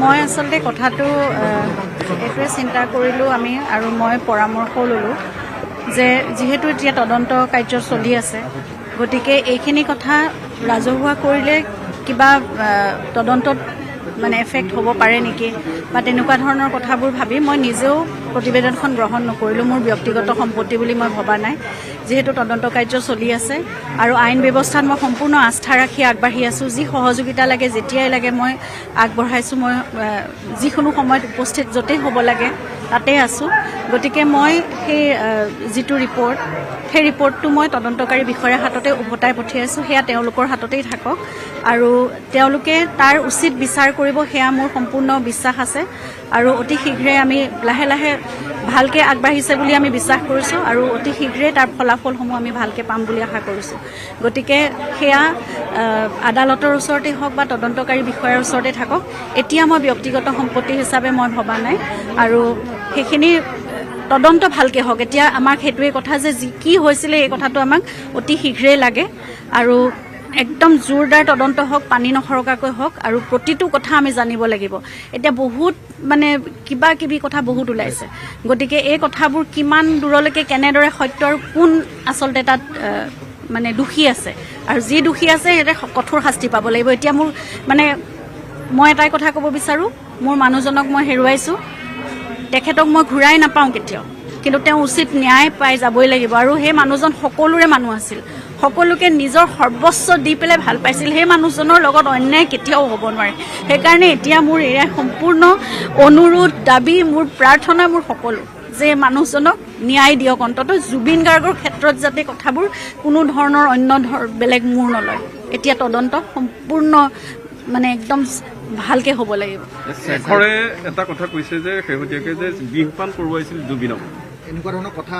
মই আচলতে কথাটো এইটোৱে চিন্তা কৰিলোঁ আমি আৰু মই পৰামৰ্শও ল'লোঁ যে যিহেতু এতিয়া তদন্ত কাৰ্য চলি আছে গতিকে এইখিনি কথা ৰাজহুৱা কৰিলে কিবা তদন্তত মানে এফেক্ট হ'ব পাৰে নেকি? বা তেনেকুৱা ধৰণৰ কথাবোৰ ভাবি মই নিজেও প্ৰতিবেদনখন গ্ৰহণ নকৰিলোঁ মোৰ ব্যক্তিগত সম্পত্তি বুলি মই ভবা নাই। যিহেতু তদন্ত কাৰ্য চলি আছে আৰু আইন ব্যৱস্থাত মই সম্পূৰ্ণ আস্থা ৰাখি আগবাঢ়ি আছোঁ। যি সহযোগিতা লাগে যেতিয়াই লাগে মই আগবঢ়াইছোঁ। মই যিকোনো সময়ত উপস্থিত য'তেই হ'ব লাগে। তাতে আছোঁ। গতিকে মই সেই যিটো ৰিপৰ্ট সেই ৰিপৰ্টটো মই তদন্তকাৰী বিষয়াৰ হাততে উভতাই পঠিয়াইছোঁ সেয়া তেওঁলোকৰ হাততেই থাকক। আৰু তেওঁলোকে তাৰ উচিত বিচাৰ কৰিব সেয়া মোৰ সম্পূৰ্ণ বিশ্বাস আছে। আৰু অতি শীঘ্ৰে আমি লাহে লাহে ভালকৈ আগবাঢ়িছে বুলি আমি বিশ্বাস কৰিছোঁ আৰু অতি শীঘ্ৰেই তাৰ ফলাফলসমূহ আমি ভালকৈ পাম বুলি আশা কৰিছোঁ। গতিকে সেয়া আদালতৰ ওচৰতে হওক বা তদন্তকাৰী বিষয়াৰ ওচৰতে থাকক। এতিয়া মই ব্যক্তিগত সম্পত্তি হিচাপে মই ভবা নাই। আৰু সেইখিনি তদন্ত ভালকৈ হওক। এতিয়া আমাক সেইটোৱে কথা যে যি কি হৈছিলে এই কথাটো আমাক অতি শীঘ্ৰেই লাগে। আৰু একদম জোৰদাৰ তদন্ত হওক পানী নসৰকাকৈ হওক আৰু প্ৰতিটো কথা আমি জানিব লাগিব। এতিয়া বহুত মানে কিবা কিবি কথা বহুত ওলাইছে। গতিকে এই কথাবোৰ কিমান দূৰলৈকে কেনেদৰে সত্য আৰু কোন আচলতে তাত মানে দোষী আছে। আৰু যি দোষী আছে সিহঁতে কঠোৰ শাস্তি পাব লাগিব। এতিয়া মোৰ মানে মই এটাই কথা ক'ব বিচাৰোঁ। মোৰ মানুহজনক মই হেৰুৱাইছোঁ। তেখেতক মই ঘূৰাই নাপাওঁ কেতিয়াও। কিন্তু তেওঁ উচিত ন্যায় পাই যাবই লাগিব। আৰু সেই মানুহজন সকলোৰে মানুহ আছিল। সকলোকে নিজৰ সৰ্বস্ব দি পেলাই ভাল পাইছিল। সেই মানুহজনৰ লগত অন্যায় কেতিয়াও হ'ব নোৱাৰে। সেইকাৰণে এতিয়া মোৰ এয়া সম্পূৰ্ণ অনুৰোধ দাবী মোৰ প্ৰাৰ্থনা মোৰ সকলো যে মানুহজনক ন্যায় দিয়ক। অন্ততঃ জুবিন গাৰ্গৰ ক্ষেত্ৰত যাতে কথাবোৰ কোনো ধৰণৰ অন্য ধৰ বেলেগ মূৰ নলয়। এতিয়া তদন্ত সম্পূৰ্ণ মানে একদম ভালকৈ হ'ব লাগিব। শেখৰে এটা কথা কৈছে যে শেহতীয়াকৈ যে বিহপান কৰোৱাইছিল জুবিনক। এনেকুৱা ধৰণৰ কথা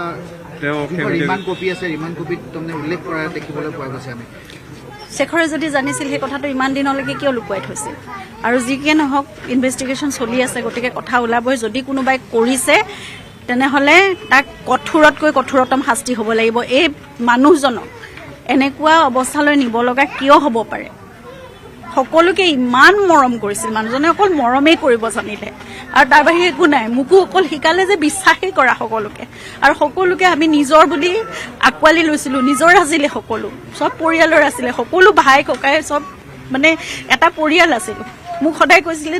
তেওঁ ৰিমাণ্ড কপি আছে? ৰিমাণ্ড কপিত তাৰমানে উল্লেখ কৰা দেখিবলৈ পোৱা গৈছে আমি। শেখৰে যদি জানিছিল সেই কথাটো ইমান দিনলৈকে কিয় লুকুৱাই থৈছিল? আৰু যি কি নহওক ইনভেষ্টিগেশ্যন চলি আছে গতিকে কথা ওলাবই। যদি কোনোবাই কৰিছে তেনেহ'লে তাক কঠোৰতকৈ কঠোৰতম শাস্তি হ'ব লাগিব। এই মানুহজনক এনেকুৱা অৱস্থালৈ নিব লগা কিয় হ'ব পাৰে? সকলোকে ইমান মৰম কৰিছিল। মানুহজনে অকল মৰমেই কৰিব জানিলে। আৰু তাৰ বাহিৰে একো নাই। মোকো অকল শিকালে যে বিশ্বাসেই কৰা সকলোকে। আৰু সকলোকে আমি নিজৰ বুলি আঁকোৱালি লৈছিলোঁ। নিজৰ আছিলে সকলো। চব পৰিয়ালৰ আছিলে। সকলো ভাই ককাই চব মানে এটা পৰিয়াল আছিলোঁ। মোক সদায় কৈছিলে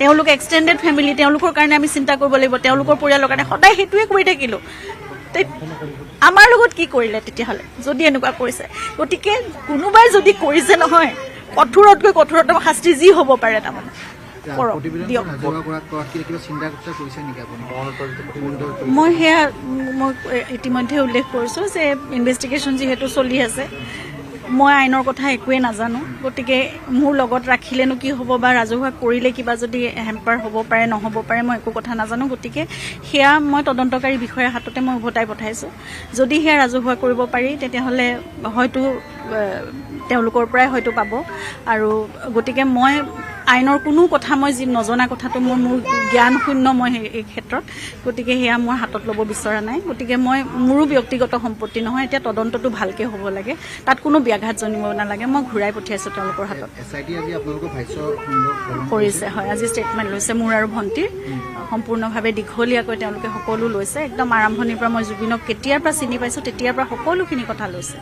তেওঁলোক এক্সটেণ্ডেড ফেমিলি তেওঁলোকৰ কাৰণে আমি চিন্তা কৰিব লাগিব। তেওঁলোকৰ পৰিয়ালৰ কাৰণে সদায় সেইটোৱে কৰি থাকিলোঁ। আমাৰ লগত কি কৰিলে তেতিয়াহ'লে? যদি এনেকুৱা কৰিছে। গতিকে কোনোবাই যদি কৰিছে নহয় কঠোৰতকৈ কঠোৰতম শাস্তি যি হ'ব পাৰে তাৰমানে। কৰক প্ৰতিবেদনখন দিয়ক। ৰাজহুৱা কৰা কৰাত কি কিবা চিন্তা চৰ্চা কৰিছে নেকি আপুনি? মনিটৰ কৰি- মই সেয়া উম, মই ইতিমধ্যে উল্লেখ কৰিছোঁ যে ইনভেষ্টিগেশ্যন যিহেতু চলি আছে মই আইনৰ কথা একোৱেই নাজানো। গতিকে মোৰ লগত ৰাখিলেনো কি হ'ব বা ৰাজহুৱা কৰিলে কিবা যদি হেম্পাৰ হ'ব পাৰে নহ'ব পাৰে মই একো কথা নাজানো। গতিকে সেয়া মই তদন্তকাৰী বিষয়াৰ হাততে মই উভতাই পঠাইছোঁ। যদি সেয়া ৰাজহুৱা কৰিব পাৰি তেতিয়াহ'লে হয়তো তেওঁলোকৰ পৰাই হয়তো পাব। আৰু গতিকে মই আইনৰ কোনো কথা মই যি নজনা কথাটো মোৰ মোৰ জ্ঞান শূন্য মই এই ক্ষেত্ৰত। গতিকে সেয়া মোৰ হাতত ল'ব বিচৰা নাই। গতিকে মই মোৰো ব্যক্তিগত সম্পত্তি নহয়। এতিয়া তদন্তটো ভালকৈ হ'ব লাগে। তাত কোনো ব্যাঘাত জন্মিব নালাগে। মই ঘূৰাই পঠিয়াইছোঁ তেওঁলোকৰ হাতত। কৰিছে? হয়। আজি ষ্টেটমেণ্ট লৈছে মোৰ আৰু ভণ্টিৰ। সম্পূৰ্ণভাৱে দীঘলীয়াকৈ তেওঁলোকে সকলো লৈছে। একদম আৰম্ভণিৰ পৰা মই জুবিনক কেতিয়াৰ পৰা চিনি পাইছোঁ তেতিয়াৰ পৰা সকলোখিনি কথা লৈছে।